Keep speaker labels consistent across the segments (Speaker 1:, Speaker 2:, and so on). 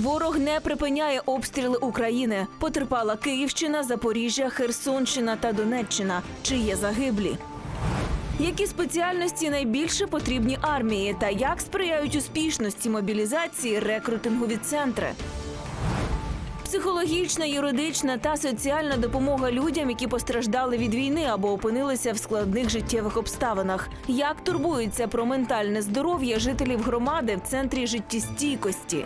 Speaker 1: Ворог не припиняє обстріли України. Потерпала Київщина, Запоріжжя, Херсонщина та Донеччина. Чи є загиблі? Які спеціальності найбільше потрібні армії та як сприяють успішності мобілізації рекрутингові центри? Психологічна, юридична та соціальна допомога людям, які постраждали від війни або опинилися в складних життєвих обставинах. Як турбуються про ментальне здоров'я жителів громади в центрі життєстійкості?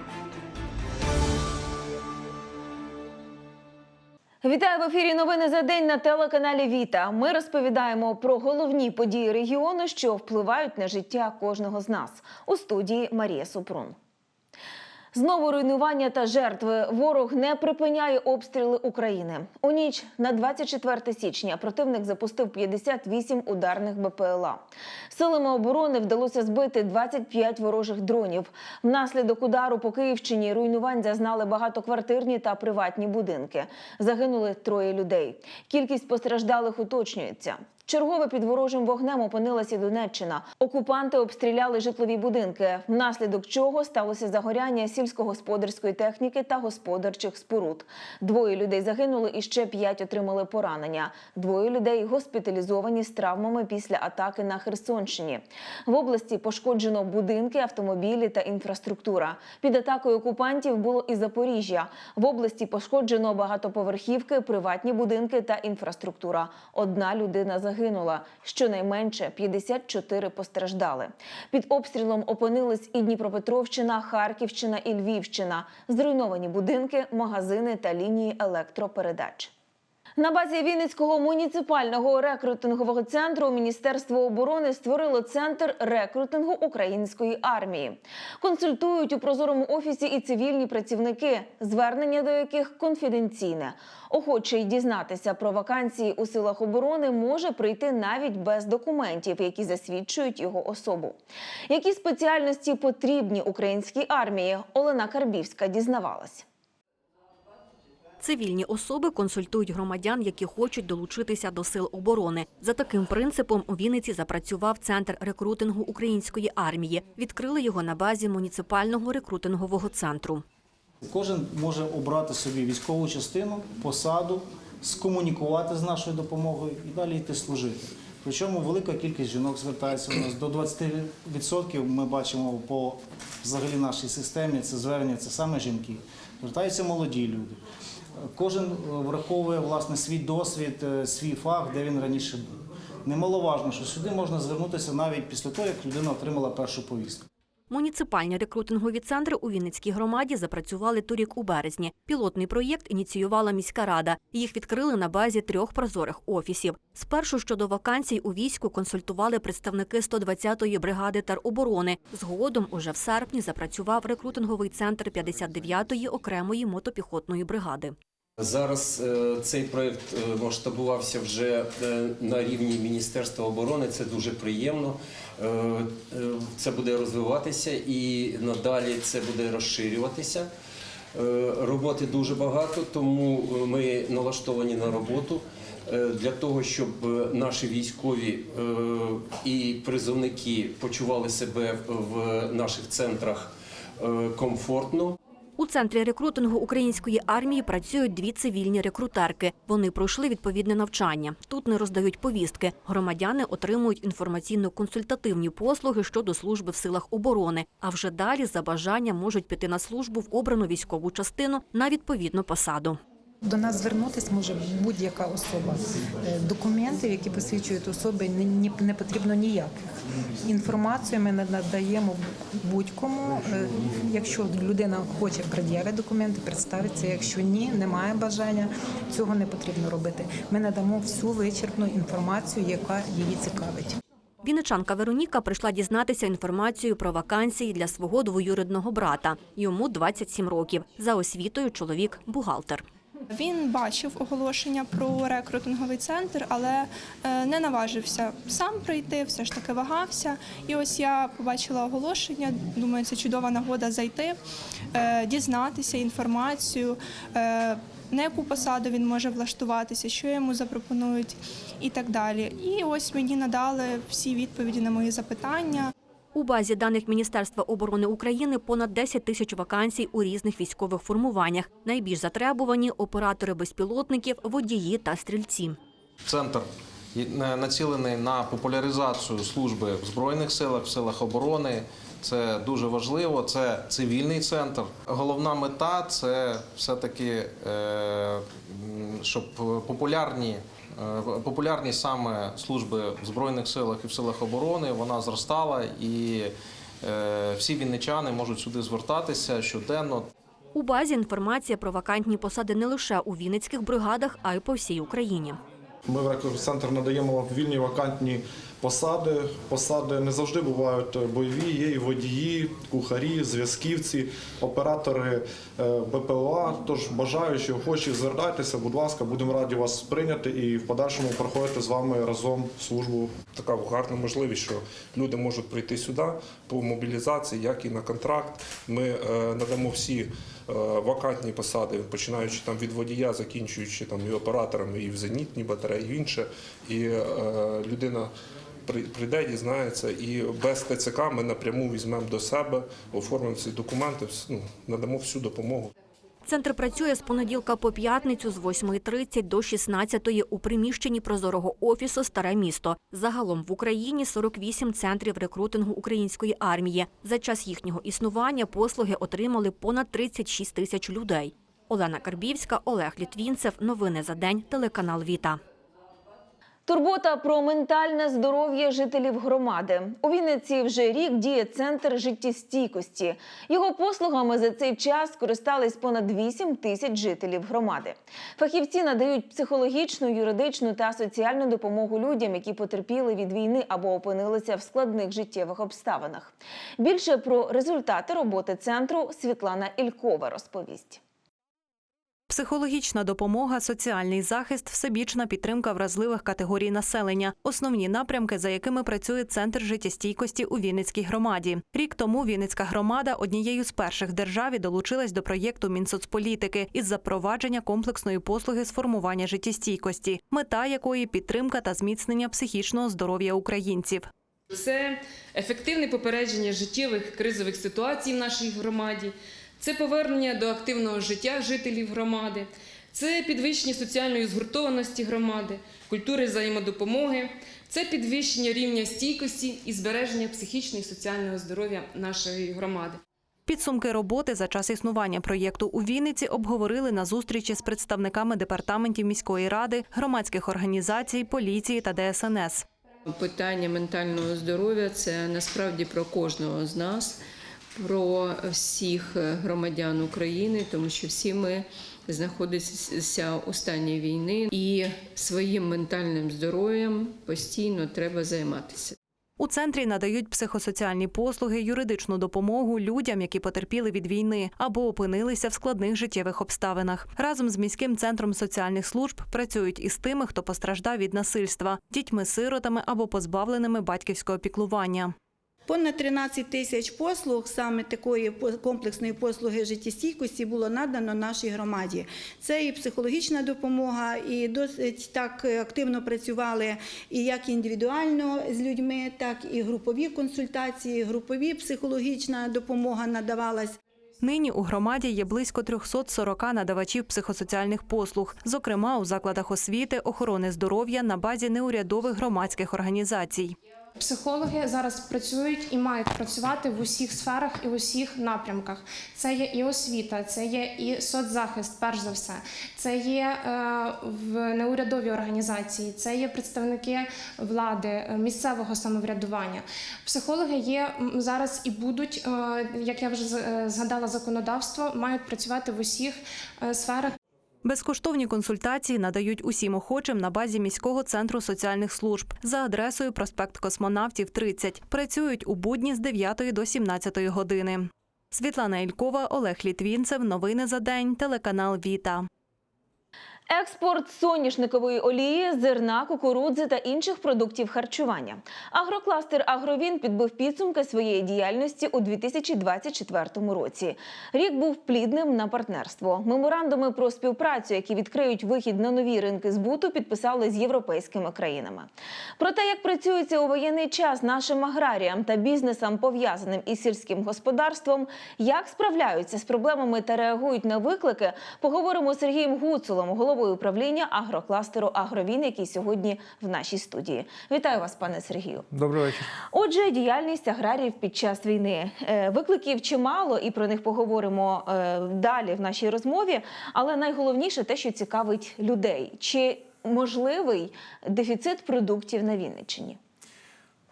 Speaker 1: Вітаю в ефірі. Новини за день на телеканалі Віта. Ми розповідаємо про головні події регіону, що впливають на життя кожного з нас. У студії Марія Супрун. Знову руйнування та жертви. Ворог не припиняє обстріли України. У ніч на 24 січня противник запустив 58 ударних БПЛА. Силами оборони вдалося збити 25 ворожих дронів. Внаслідок удару по Київщині руйнувань зазнали багатоквартирні та приватні будинки. Загинули троє людей. Кількість постраждалих уточнюється. Чергове під ворожим вогнем опинилася Донеччина. Окупанти обстріляли житлові будинки, внаслідок чого сталося загоряння сільськогосподарської техніки та господарчих споруд. Двоє людей загинули і ще п'ять отримали поранення. Двоє людей госпіталізовані з травмами після атаки на Херсонщині. В області пошкоджено будинки, автомобілі та інфраструктура. Під атакою окупантів було і Запоріжжя. В області пошкоджено багатоповерхівки, приватні будинки та інфраструктура. Одна людина загинула. Щонайменше 54 постраждали. Під обстрілом опинились і Дніпропетровщина, Харківщина і Львівщина. Зруйновані будинки, магазини та лінії електропередач. На базі Вінницького муніципального рекрутингового центру Міністерство оборони створило центр рекрутингу української армії. Консультують у прозорому офісі і цивільні працівники, звернення до яких конфіденційне. Охочий дізнатися про вакансії у силах оборони може прийти навіть без документів, які засвідчують його особу. Які спеціальності потрібні українській армії? Олена Карбівська дізнавалась.
Speaker 2: Цивільні особи консультують громадян, які хочуть долучитися до сил оборони. За таким принципом у Вінниці запрацював центр рекрутингу української армії. Відкрили його на базі муніципального рекрутингового центру.
Speaker 3: Кожен може обрати собі військову частину, посаду, скомунікувати з нашою допомогою і далі йти служити. Причому велика кількість жінок звертається у нас до 20% Ми бачимо по взагалі нашій системі це звернення, це саме жінки. Звертаються молоді люди. Кожен е, враховує власне свій досвід, е, свій фах, де він раніше був. Немаловажно, що сюди можна звернутися навіть після того, як людина отримала першу повістку.
Speaker 2: Муніципальні рекрутингові центри у Вінницькій громаді запрацювали торік у березні. Пілотний проєкт ініціювала міська рада. Їх відкрили на базі трьох прозорих офісів. Спершу щодо вакансій у війську консультували представники 120-ї бригади тероборони. Згодом уже в серпні запрацював рекрутинговий центр 59-ї окремої мотопіхотної бригади.
Speaker 4: Зараз е, цей проект е, масштабувався вже е, на рівні Міністерства оборони. Це дуже приємно. Це буде розвиватися і надалі це буде розширюватися. Роботи дуже багато, тому ми налаштовані на роботу для того, щоб наші військові і призовники почували себе в наших центрах комфортно.
Speaker 2: У центрі рекрутингу української армії працюють дві цивільні рекрутерки. Вони пройшли відповідне навчання. Тут не роздають повістки. Громадяни отримують інформаційно-консультативні послуги щодо служби в силах оборони. А вже далі за бажанням можуть піти на службу в обрану військову частину на відповідну посаду.
Speaker 5: До нас звернутися може будь-яка особа. Е, Документів, які посвідчують особи, не, потрібно ніяких. Інформацію ми надаємо будь-кому. Е, Якщо людина хоче пред'явити документи, представиться. Якщо ні, немає бажання, цього не потрібно робити. Ми надамо всю вичерпну інформацію, яка її цікавить.
Speaker 2: Вінничанка Вероніка прийшла дізнатися інформацію про вакансії для свого двоюрідного брата. Йому 27 років. За освітою чоловік бухгалтер.
Speaker 6: Він бачив оголошення про рекрутинговий центр, але е, не наважився сам прийти, все ж таки вагався. І ось я побачила оголошення. Думаю, це чудова нагода зайти, е, дізнатися інформацію, е, на яку посаду він може влаштуватися, що йому запропонують і так далі. І ось мені надали всі відповіді на мої запитання.
Speaker 2: У базі даних Міністерства оборони України понад 10 тисяч вакансій у різних військових формуваннях. Найбільш затребувані оператори безпілотників, водії та стрільці.
Speaker 7: Центр і- націлений на популяризацію служби в Збройних силах, в силах оборони. Це дуже важливо. Це цивільний центр. Головна мета це все-таки, е, м, щоб популярні. е, Популярні саме служби в Збройних силах і в силах оборони вона зростала, і е, всі вінничани можуть сюди звертатися щоденно.
Speaker 2: У базі інформація про вакантні посади не лише у Вінницьких бригадах, а й по всій Україні.
Speaker 8: Ми в рекрут-центр надаємо вільні вакантні посади. Посади не завжди бувають бойові. Є і водії, кухарі, зв'язківці, оператори е, БПЛА. Тож бажаючи, охочі, звертайтеся, будь ласка, будемо раді вас прийняти і в подальшому проходити з вами разом службу.
Speaker 9: така гарна можливість, що люди можуть прийти сюди по мобілізації, як і на контракт. Ми е, надамо всі вакантні посади, починаючи там від водія, закінчуючи там і операторами, і в зенітні батареї, і інше. І е, людина при- прийде, дізнається, і без ТЦК ми напряму візьмемо до себе, оформимо ці документи, ну, надамо всю допомогу.
Speaker 2: Центр працює з понеділка по п'ятницю з 8.30 до 16.00 у приміщенні прозорого офісу Старе місто. Загалом в Україні 48 центрів рекрутингу української армії. За час їхнього існування послуги отримали понад 36 тисяч людей. Олена Карбівська, Олег Літвінцев. Новини за день. Телеканал Віта.
Speaker 1: Турбота про ментальне здоров'я жителів громади. У Вінниці вже рік діє центр життєстійкості. Його послугами за цей час скористались понад 8 тисяч жителів громади. Фахівці надають психологічну, юридичну та соціальну допомогу людям, які потерпіли від війни або опинилися в складних життєвих обставинах. Більше про результати роботи центру Світлана Ількова розповість.
Speaker 10: Психологічна допомога, соціальний захист, всебічна підтримка вразливих категорій населення основні напрямки, за якими працює центр життєстійкості у Вінницькій громаді. Рік тому Вінницька громада однією з перших в державі долучилась до проєкту Мінсоцполітики із запровадження комплексної послуги з формування життєстійкості, мета якої підтримка та зміцнення психічного здоров'я українців.
Speaker 11: Це ефективне попередження життєвих кризових ситуацій в нашій громаді, це повернення до активного життя жителів громади, це підвищення соціальної згуртованості громади, культури взаємодопомоги, це підвищення рівня стійкості і збереження психічного і соціального здоров'я нашої громади.
Speaker 10: Підсумки роботи за час існування проєкту у Вінниці обговорили на зустрічі з представниками департаментів міської ради, громадських організацій, поліції та ДСНС.
Speaker 12: Питання ментального здоров'я це насправді про кожного з нас, про всіх громадян України, тому що всі ми знаходимося у стані війни, і своїм ментальним здоров'ям постійно треба займатися.
Speaker 10: У центрі надають психосоціальні послуги, юридичну допомогу людям, які потерпіли від війни або опинилися в складних життєвих обставинах. Разом з міським центром соціальних служб працюють із тими, хто постраждав від насильства, дітьми-сиротами або позбавленими батьківського піклування.
Speaker 13: Понад 13 тисяч послуг саме такої комплексної послуги життєстійкості було надано нашій громаді. Це і психологічна допомога, і досить так активно працювали і як індивідуально з людьми, так і групові консультації, групові психологічна допомога надавалась.
Speaker 10: Нині у громаді є близько 340 надавачів психосоціальних послуг, зокрема у закладах освіти, охорони здоров'я на базі неурядових громадських організацій.
Speaker 14: Психологи зараз працюють і мають працювати в усіх сферах і в усіх напрямках. Це є і освіта, це є і соцзахист, перш за все. Це є е, в неурядові організації, це є представники влади, е, місцевого самоврядування. Психологи є зараз і будуть, е, як я вже згадала, законодавство, мають працювати в усіх сферах.
Speaker 10: Безкоштовні консультації надають усім охочим на базі міського центру соціальних служб за адресою проспект Космонавтів 30. Працюють у будні з 9 до 17 години. Світлана Ількова, Олег Літвінцев. Новини за день. Телеканал Віта.
Speaker 1: Експорт соняшникової олії, зерна, кукурудзи та інших продуктів харчування. Агрокластер Агровін підбив підсумки своєї діяльності у 2024 році. Рік був плідним на партнерство. Меморандуми про співпрацю, які відкриють вихід на нові ринки збуту, підписали з європейськими країнами. Про те, як працюється у воєнний час нашим аграріям та бізнесам, пов'язаним із сільським господарством, як справляються з проблемами та реагують на виклики, поговоримо з Сергієм Гуцулом, головою управління агрокластеру Агровін, який сьогодні в нашій студії. Вітаю вас, пане Сергію.
Speaker 15: Добрий вечір.
Speaker 1: Отже, діяльність аграріїв під час війни Е, викликів чимало, і про них поговоримо е, далі в нашій розмові. Але найголовніше те, що цікавить людей, чи можливий дефіцит продуктів на Вінниччині?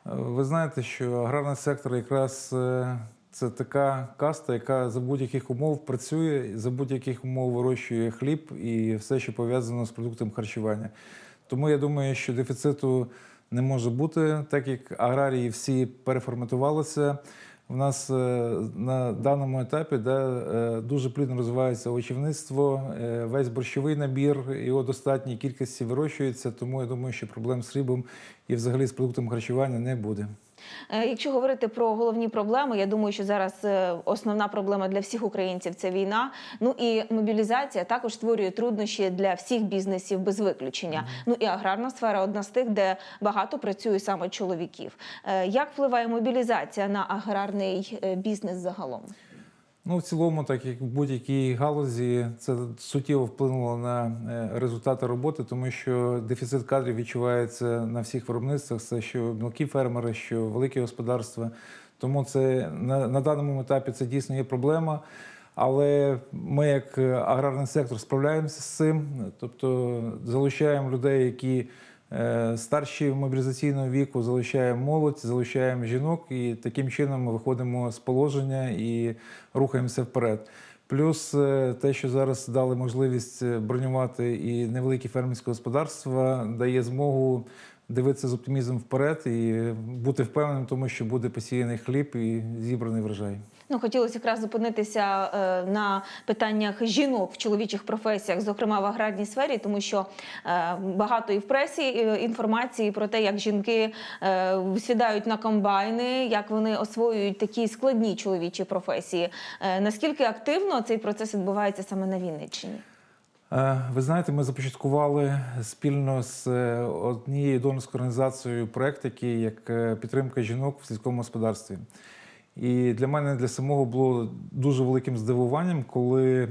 Speaker 15: Ви знаєте, що аграрний сектор якраз е, це така каста, яка за будь-яких умов працює, за будь-яких умов вирощує хліб і все, що пов'язано з продуктом харчування. Тому я думаю, що дефіциту не може бути, так як аграрії всі переформатувалися. У нас е, на даному етапі да, е, дуже плідно розвивається овочівництво, е, весь борщовий набір, його достатній кількості вирощується, тому я думаю, що проблем з хлібом і взагалі з продуктом харчування не буде.
Speaker 1: Е, Якщо говорити про головні проблеми, я думаю, що зараз е, основна проблема для всіх українців це війна. Ну і мобілізація також створює труднощі для всіх бізнесів без виключення. Ну і аграрна сфера одна з тих, де багато працює саме чоловіків. Е, Як впливає мобілізація на аграрний бізнес загалом?
Speaker 15: Ну, в цілому, так як в будь-якій галузі, це суттєво вплинуло на е, результати роботи, тому що дефіцит кадрів відчувається на всіх виробництвах. Це що мілкі фермери, що великі господарства. Тому це на, на даному етапі це дійсно є проблема. Але ми, як е, аграрний сектор, справляємося з цим, тобто залучаємо людей, які старші мобілізаційного віку, залучаємо молодь, залучаємо жінок, і таким чином ми виходимо з положення і рухаємося вперед. Плюс е, те, що зараз дали можливість е, бронювати і невеликі фермерські господарства, дає змогу дивитися з оптимізмом вперед і бути впевненим, в тому що буде посіяний хліб і зібраний врожай.
Speaker 1: Ну, хотілося якраз зупинитися е, на питаннях жінок в чоловічих професіях, зокрема в аграрній сфері, тому що е, багато і в пресі інформації про те, як жінки е, сідають на комбайни, як вони освоюють такі складні чоловічі професії. Е, наскільки активно цей процес відбувається саме на Вінниччині?
Speaker 15: Е, Ви знаєте, ми започаткували спільно з е, однією донорською організацією проект, який як е, підтримка жінок в сільському господарстві. І для мене для самого було дуже великим здивуванням, коли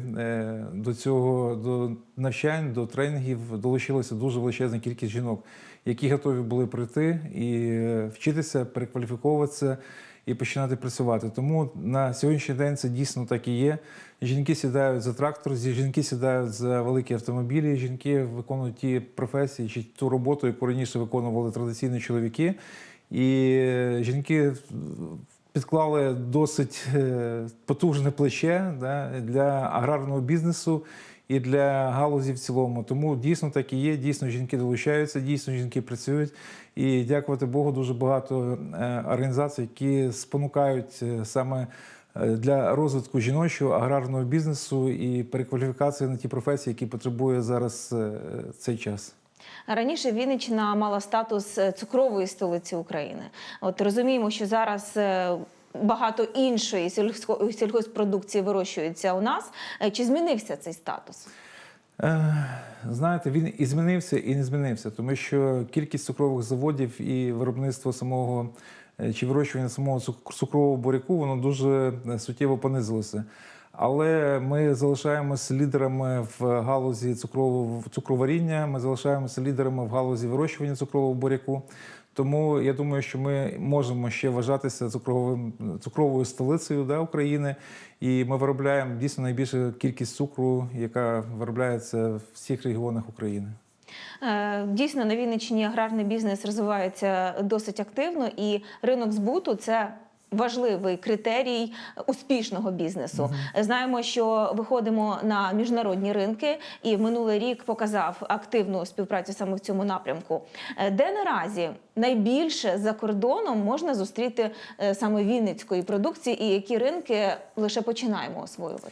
Speaker 15: до цього до навчань, до тренінгів долучилася дуже величезна кількість жінок, які готові були прийти і вчитися, перекваліфіковуватися і починати працювати. Тому на сьогоднішній день це дійсно так і є. Жінки сідають за трактор, жінки сідають за великі автомобілі, жінки виконують ті професії чи ту роботу, яку раніше виконували традиційні чоловіки. І е, жінки підклали досить е, потужне плече да, для аграрного бізнесу і для галузі в цілому. Тому дійсно так і є. Дійсно, жінки долучаються, дійсно жінки працюють. І дякувати Богу, дуже багато е, організацій, які спонукають е, саме е, для розвитку жіночого аграрного бізнесу і перекваліфікації на ті професії, які потребує зараз цей час.
Speaker 1: Раніше Вінниччина мала статус цукрової столиці України. От розуміємо, що зараз. Багато іншої сільсько- сільгоспродукції вирощується у нас. Е, Чи змінився цей статус?
Speaker 15: Е, Знаєте, він і змінився, і не змінився, тому що кількість цукрових заводів і виробництво самого е, чи вирощування самого цук- цукрового буряку воно дуже суттєво понизилося. Але ми залишаємося лідерами в галузі цукрового цукроваріння, ми залишаємося лідерами в галузі вирощування цукрового буряку. Тому я думаю, що ми можемо ще вважатися цукровим цукровою столицею да, України, і ми виробляємо дійсно найбільшу кількість цукру, яка виробляється в всіх регіонах України.
Speaker 1: Е, Дійсно, на Вінниччині аграрний бізнес розвивається досить активно, і ринок збуту це. Важливий критерій успішного бізнесу. Знаємо, що виходимо на міжнародні ринки, і минулий рік показав активну співпрацю саме в цьому напрямку. Е, Де наразі найбільше за кордоном можна зустріти е, саме вінницької продукції, і які ринки лише починаємо освоювати?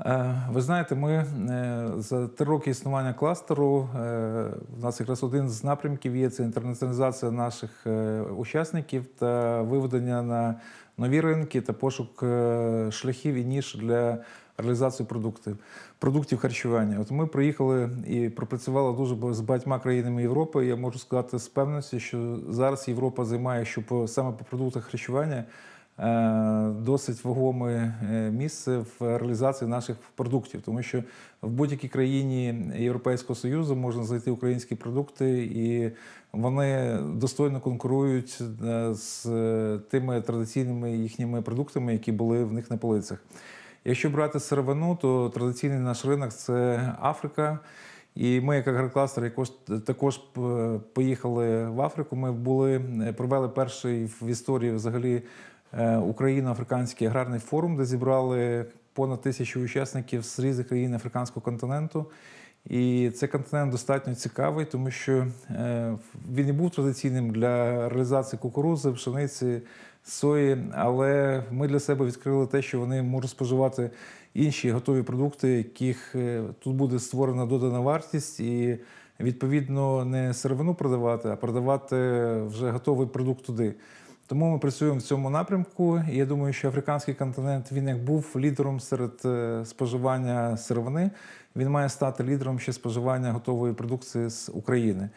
Speaker 15: Е, Ви знаєте, ми е, за три роки існування кластеру е, у нас якраз один з напрямків є це інтернаціоналізація наших е, учасників та виведення на нові ринки та пошук е, шляхів і ніж для реалізації продуктів, продуктів харчування. От ми приїхали і пропрацювали дуже з багатьма країнами Європи. Я можу сказати з певністю, що зараз Європа займає, що по саме по продуктах харчування е, досить вагоме е, місце в реалізації наших продуктів, тому що в будь-якій країні Європейського Союзу можна знайти українські продукти, і вони достойно конкурують е, з е, тими традиційними їхніми продуктами, які були в них на полицях. Якщо брати сировину, то традиційний наш ринок це Африка. І ми, як агрокластер, якось також поїхали в Африку. Ми були е, провели перший в історії взагалі е, Україно-Африканський аграрний форум, де зібрали понад тисячу учасників з різних країн африканського континенту. І цей континент достатньо цікавий, тому що е, він і був традиційним для реалізації кукурузи, пшениці, сої, але ми для себе відкрили те, що вони можуть споживати інші готові продукти, яких е, тут буде створена додана вартість, і відповідно не сировину продавати, а продавати вже готовий продукт туди. Тому ми працюємо в цьому напрямку. І я думаю, що африканський континент він як був лідером серед е, споживання сировини, він має стати лідером ще споживання готової продукції з України.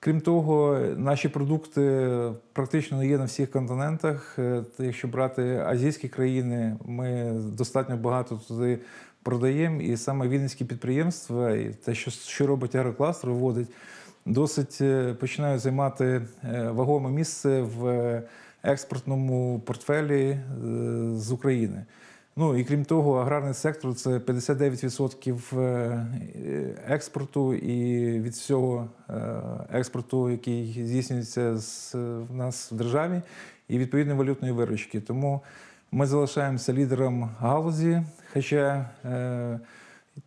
Speaker 15: Крім того, наші продукти практично є на всіх континентах. Е, Якщо брати азійські країни, ми достатньо багато туди продаємо. І саме вінницькі підприємства, і те, що, що робить агрокластер, виводить, досить е, починають займати вагоме місце в експортному портфелі е, з України. Ну і крім того, аграрний сектор це 59% е, експорту, і від всього е, експорту, який здійснюється з в нас в державі, і відповідно валютної виручки. Тому ми залишаємося лідером галузі, хоча е,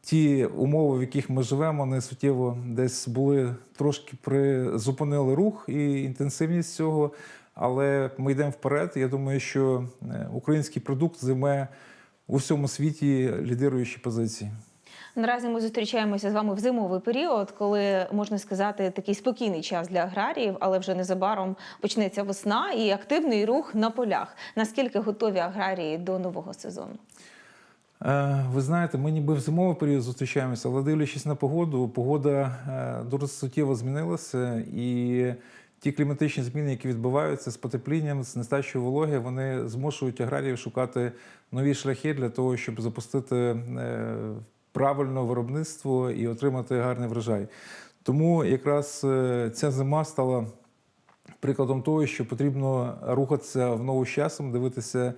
Speaker 15: ті умови, в яких ми живемо, не суттєво десь були трошки призупинили рух і інтенсивність цього. Але ми йдемо вперед. Я думаю, що е, український продукт займе у всьому світі лідируючі позиції.
Speaker 1: Наразі ми зустрічаємося з вами в зимовий період, коли можна сказати такий спокійний час для аграріїв, але вже незабаром почнеться весна і активний рух на полях. Наскільки готові аграрії до нового сезону?
Speaker 15: Е, Ви знаєте, ми ніби в зимовий період зустрічаємося, але дивлячись на погоду, погода е, дуже суттєво змінилася, і ті кліматичні зміни, які відбуваються з потеплінням, з нестачою вологи, вони змушують аграріїв шукати нові шляхи для того, щоб запустити е, правильне виробництво і отримати гарний врожай. Тому якраз е, ця зима стала прикладом того, що потрібно рухатися в ногу з часом, дивитися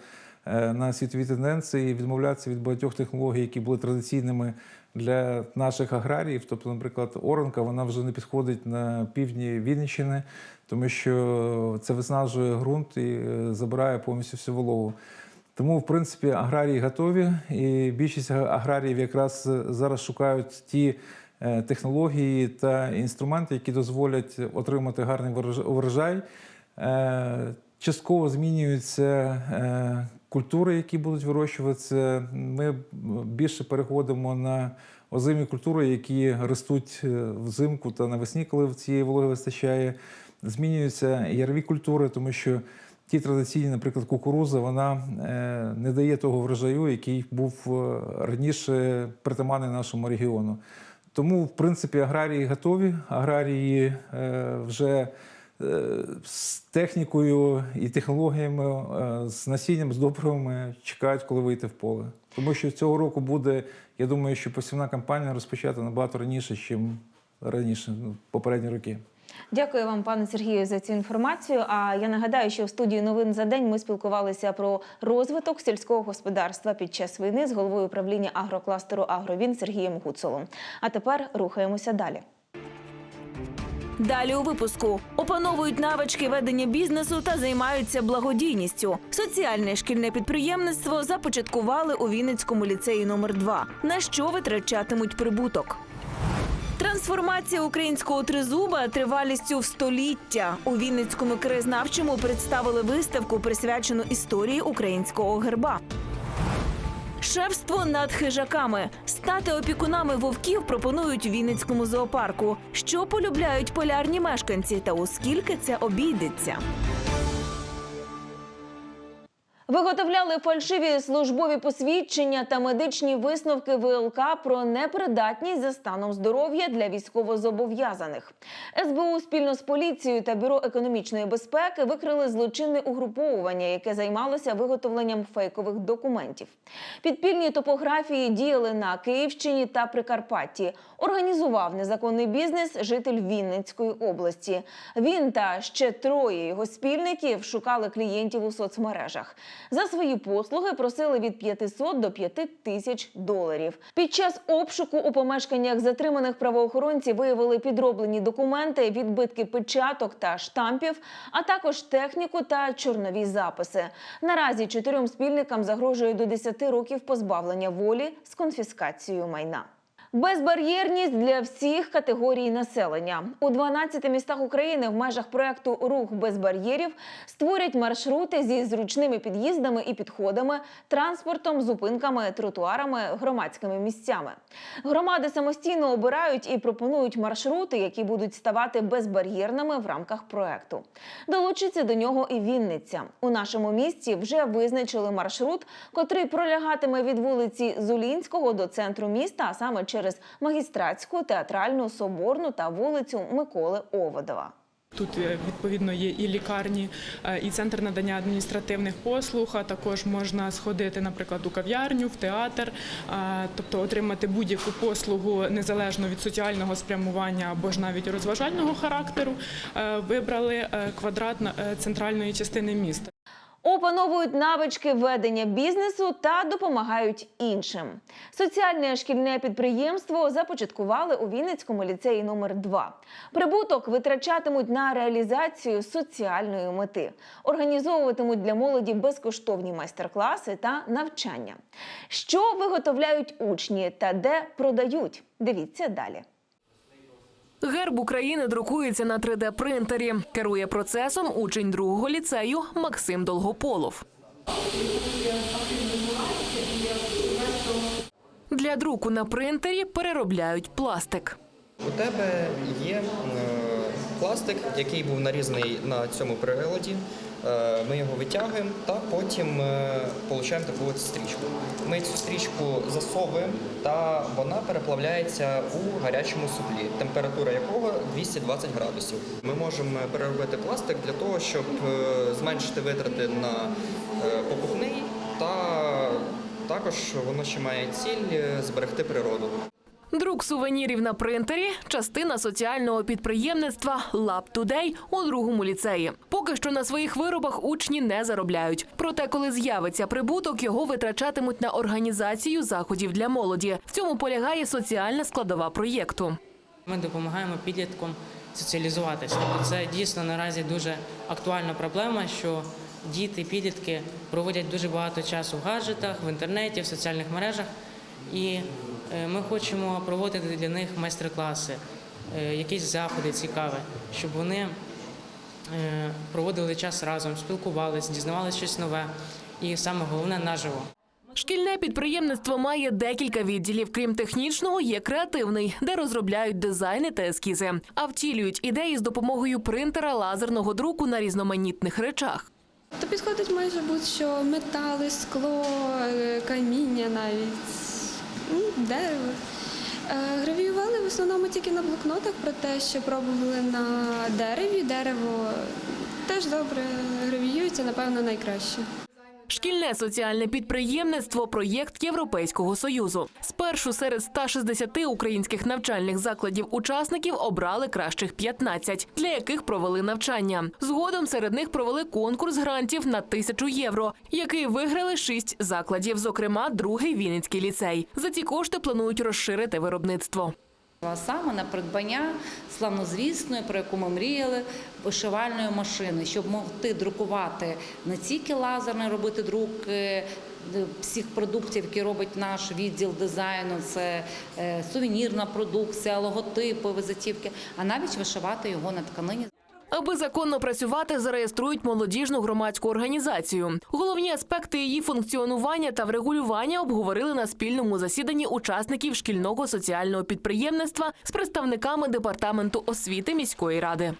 Speaker 15: е, на світові тенденції, відмовлятися від багатьох технологій, які були традиційними для наших аграріїв. Тобто, наприклад, оранка вона вже не підходить на півдні Вінниччини, тому що це виснажує ґрунт і е, забирає повністю всю вологу. Тому, в принципі, аграрії готові, і більшість аграріїв якраз зараз шукають ті е, технології та інструменти, які дозволять отримати гарний врож- врожай. Е, Частково змінюються е, культури, які будуть вирощуватися. Ми більше переходимо на озимі культури, які ростуть е, взимку та навесні, коли цієї вологи вистачає. Змінюються ярові культури, тому що ті традиційні, наприклад, кукуруза, вона е, не дає того врожаю, який був е, раніше притаманний нашому регіону. Тому, в принципі, аграрії готові, аграрії вже з технікою і технологіями, е, з насінням, з добривами чекають, коли вийти в поле. Тому що цього року буде, я думаю, що посівна кампанія розпочата набагато раніше, ніж раніше, ну, попередні роки.
Speaker 1: Дякую вам, пане Сергію, за цю інформацію. А я нагадаю, що в студії новин за день ми спілкувалися про розвиток сільського господарства під час війни з головою управління агрокластеру Агровін Сергієм Гуцолом. А тепер рухаємося далі. Далі у випуску опановують навички ведення бізнесу та займаються благодійністю. Соціальне шкільне підприємництво започаткували у Вінницькому ліцеї номер 2 На що витрачатимуть прибуток? Трансформація українського тризуба тривалістю в століття. У Вінницькому краєзнавчому представили виставку, присвячену історії українського герба. Шефство над хижаками. Стати опікунами вовків пропонують Вінницькому зоопарку. Що полюбляють полярні мешканці та у скільки це обійдеться? Виготовляли фальшиві службові посвідчення та медичні висновки ВЛК про непридатність за станом здоров'я для військовозобов'язаних. СБУ спільно з поліцією та бюро економічної безпеки викрили злочинне угруповування, яке займалося виготовленням фейкових документів. Підпільні топографії діяли на Київщині та Прикарпатті. Організував незаконний бізнес житель Вінницької області. Він та ще троє його спільників шукали клієнтів у соцмережах. За свої послуги просили від 500 до 5 тисяч доларів. Під час обшуку у помешканнях затриманих правоохоронці виявили підроблені документи, відбитки печаток та штампів, а також техніку та чорнові записи. Наразі чотирьом спільникам загрожує до 10 років позбавлення волі з конфіскацією майна. Безбар'єрність для всіх категорій населення у 12 містах України в межах проекту Рух без бар'єрів створять маршрути зі зручними під'їздами і підходами, транспортом, зупинками, тротуарами, громадськими місцями. Громади самостійно обирають і пропонують маршрути, які будуть ставати безбар'єрними в рамках проекту. Долучиться до нього і Вінниця. У нашому місті вже визначили маршрут, котрий пролягатиме від вулиці Зулінського до центру міста, а саме через магістратську, театральну, соборну та вулицю Миколи Оводова.
Speaker 16: Тут е, відповідно є і лікарні, е, і центр надання адміністративних послуг. А також можна сходити, наприклад, у кав'ярню, в театр, е, тобто отримати будь-яку послугу незалежно від соціального спрямування або ж навіть розважального характеру. Вибрали квадрат центральної частини міста.
Speaker 1: Опановують навички ведення бізнесу та допомагають іншим. Соціальне шкільне підприємство започаткували у Вінницькому ліцеї номер 2 Прибуток витрачатимуть на реалізацію соціальної мети, організовуватимуть для молоді безкоштовні майстер-класи та навчання. Що виготовляють учні та де продають? Дивіться далі.
Speaker 17: Герб України друкується на 3D-принтері. Керує процесом учень другого ліцею Максим Долгополов. Для друку на принтері переробляють пластик.
Speaker 18: У тебе є е, пластик, який був нарізаний на цьому приладі. Е, Ми його витягуємо та потім е, отримуємо таку от стрічку. Ми цю стрічку засовуємо, та вона переплавляється у гарячому суплі, температура якого 220 градусів. Ми можемо переробити пластик для того, щоб е, зменшити витрати на покупний, та також воно ще має ціль зберегти природу.
Speaker 17: Друк сувенірів на принтері частина соціального підприємництва Lab Today у другому ліцеї. Поки що на своїх виробах учні не заробляють. Проте, коли з'явиться прибуток, його витрачатимуть на організацію заходів для молоді. В цьому полягає соціальна складова проєкту.
Speaker 19: Ми допомагаємо підліткам соціалізуватися. Тобто це дійсно наразі дуже актуальна проблема, що діти, підлітки проводять дуже багато часу в гаджетах, в інтернеті, в соціальних мережах. І ми хочемо проводити для них майстер-класи, е, якісь заходи цікаві, щоб вони е, проводили час разом, спілкувалися, дізнавалися щось нове і саме головне наживо.
Speaker 17: Шкільне підприємництво має декілька відділів. Крім технічного, є креативний, де розробляють дизайни та ескізи, а втілюють ідеї з допомогою принтера лазерного друку на різноманітних речах.
Speaker 20: То підходить майже будь-що метали, скло, е, каміння навіть, дерево. Е, Гравіювали в основному тільки на блокнотах, про те, що пробували на дереві. Дерево теж добре гравіюється, напевно, найкраще.
Speaker 17: Шкільне соціальне підприємництво проєкт Європейського союзу. Спершу серед 160 українських навчальних закладів учасників обрали кращих 15, для яких провели навчання. Згодом серед них провели конкурс грантів на тисячу євро, який виграли шість закладів, зокрема другий Вінницький ліцей. За ці кошти планують розширити виробництво.
Speaker 21: Саме на придбання славнозвісної, про яку ми мріяли, вишивальної машини, щоб могти друкувати не тільки лазерне, робити друк е, всіх продуктів, які робить наш відділ дизайну, це е, сувенірна продукція, логотипи, визитівки, а навіть вишивати його на тканині.
Speaker 17: Аби законно працювати, зареєструють молодіжну громадську організацію. Головні аспекти її функціонування та врегулювання обговорили на спільному засіданні учасників шкільного соціального підприємництва з представниками департаменту освіти міської ради.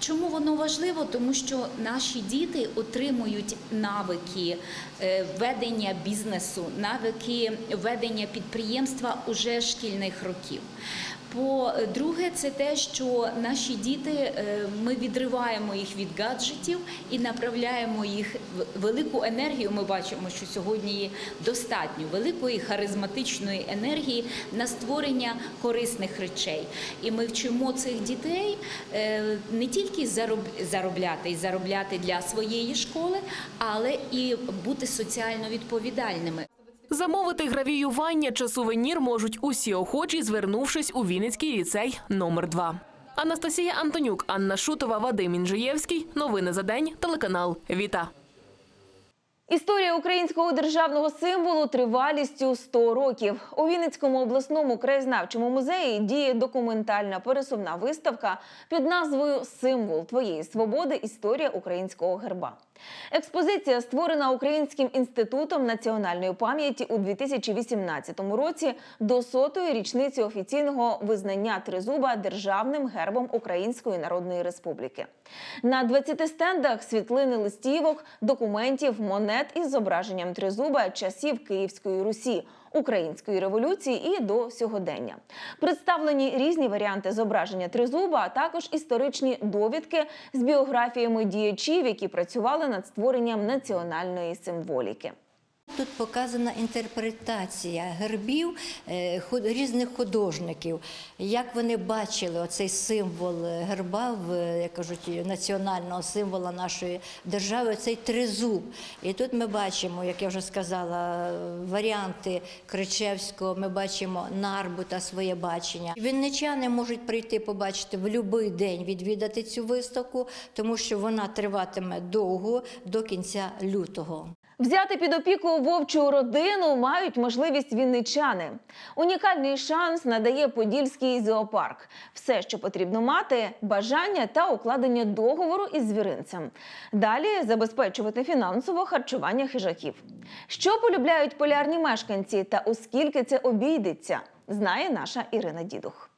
Speaker 22: Чому воно важливо? Тому що наші діти отримують навики е, ведення бізнесу, навики ведення підприємства уже шкільних років. По-друге, це те, що наші діти, е, ми відриваємо їх від гаджетів і направляємо їх в велику енергію. Ми бачимо, що сьогодні є достатньо великої харизматичної енергії на створення корисних речей. І ми вчимо цих дітей е, не тільки зароб- заробляти і заробляти для своєї школи, але і бути соціально відповідальними.
Speaker 17: Замовити гравіювання чи сувенір можуть усі охочі, звернувшись у Вінницький ліцей номер 2 Анастасія Антонюк, Анна Шутова, Вадим Інжиєвський. Новини за день. Телеканал Віта.
Speaker 1: Історія українського державного символу тривалістю 100 років. У Вінницькому обласному краєзнавчому музеї діє документальна пересувна виставка під назвою Символ твоєї свободи. Історія українського герба. Експозиція створена Українським інститутом національної пам'яті у 2018 році до сотої річниці офіційного визнання тризуба державним гербом Української Народної Республіки. На 20 стендах світлини листівок, документів, монет із зображенням тризуба часів Київської Русі. Української революції і до сьогодення представлені різні варіанти зображення тризуба, а також історичні довідки з біографіями діячів, які працювали над створенням національної символіки.
Speaker 23: Тут показана інтерпретація гербів е, різних художників, як вони бачили оцей символ герба, як кажуть, національного символа нашої держави, цей тризуб. І тут ми бачимо, як я вже сказала, варіанти Кричевського, ми бачимо Нарбута своє бачення. Вінничани можуть прийти побачити в будь-який день, відвідати цю виставку, тому що вона триватиме довго до кінця лютого.
Speaker 1: Взяти під опіку вовчу родину мають можливість вінничани. Унікальний шанс надає Подільський зоопарк. Все, що потрібно мати, бажання та укладення договору із звіринцем. Далі забезпечувати фінансово харчування хижаків. Що полюбляють полярні мешканці та оскільки це обійдеться, знає наша Ірина Дідух.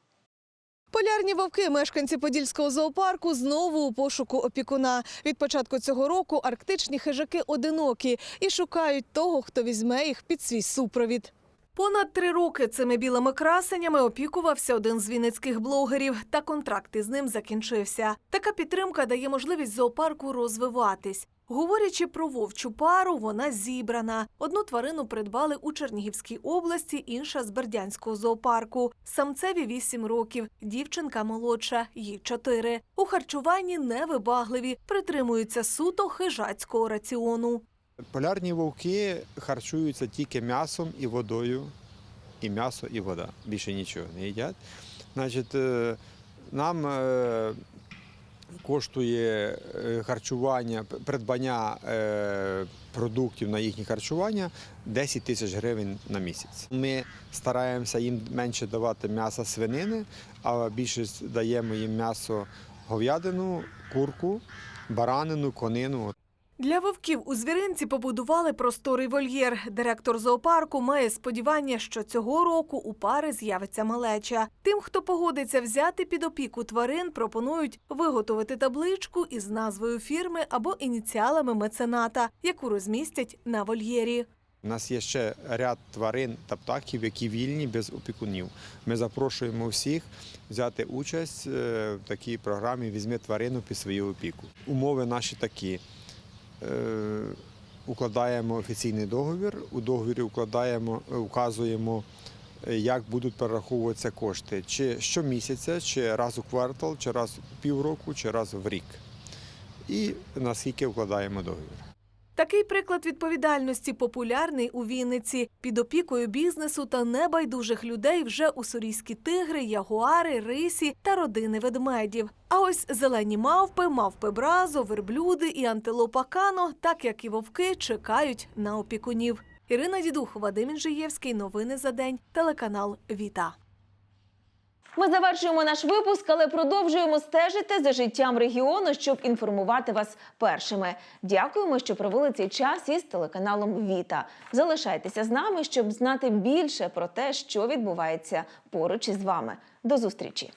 Speaker 24: Полярні вовки, мешканці Подільського зоопарку, знову у пошуку опікуна. Від початку цього року арктичні хижаки одинокі і шукають того, хто візьме їх під свій супровід. Понад три роки цими білими красенями опікувався один з вінницьких блогерів, та контракт із ним закінчився. Така підтримка дає можливість зоопарку розвиватись. Говорячи про вовчу пару, вона зібрана. Одну тварину придбали у Чернігівській області, інша з Бердянського зоопарку. Самцеві 8 років, дівчинка молодша, їй 4. У харчуванні невибагливі, притримуються суто хижацького раціону.
Speaker 25: Полярні вовки харчуються тільки м'ясом і водою. І м'ясо, і вода. Більше нічого не їдять. Значить, е, нам е, коштує е, харчування, придбання е, продуктів на їхнє харчування 10 тисяч гривень на місяць. Ми стараємося їм менше давати м'яса свинини, а більше даємо їм м'ясо говядину, курку, баранину, конину.
Speaker 24: Для вовків у звіринці побудували просторий вольєр. Директор зоопарку має сподівання, що цього року у пари з'явиться малеча. Тим, хто погодиться взяти під опіку тварин, пропонують виготовити табличку із назвою фірми або ініціалами мецената, яку розмістять на вольєрі.
Speaker 25: У нас є ще ряд тварин та птахів, які вільні без опікунів. Ми запрошуємо всіх взяти участь е, в такій програмі Візьми тварину під свою опіку. Умови наші такі. Е, Укладаємо офіційний договір. У договірі укладаємо, е, указуємо, е, як будуть перераховуватися кошти, чи щомісяця, чи раз у квартал, чи раз у півроку, чи раз в рік. І наскільки укладаємо договір.
Speaker 24: Такий приклад відповідальності популярний у Вінниці. Під опікою бізнесу та небайдужих людей вже уссурійські тигри, ягуари, рисі та родини ведмедів. А ось зелені мавпи, мавпи бразо, верблюди і антилопа кано, так як і вовки, чекають на опікунів. Ірина Дідух, Вадим Інжиєвський. Новини за день. Телеканал Віта.
Speaker 1: Ми завершуємо наш випуск, але продовжуємо стежити за життям регіону, щоб інформувати вас першими. Дякуємо, що провели цей час із телеканалом Віта. Залишайтеся з нами, щоб знати більше про те, що відбувається поруч із вами. До зустрічі!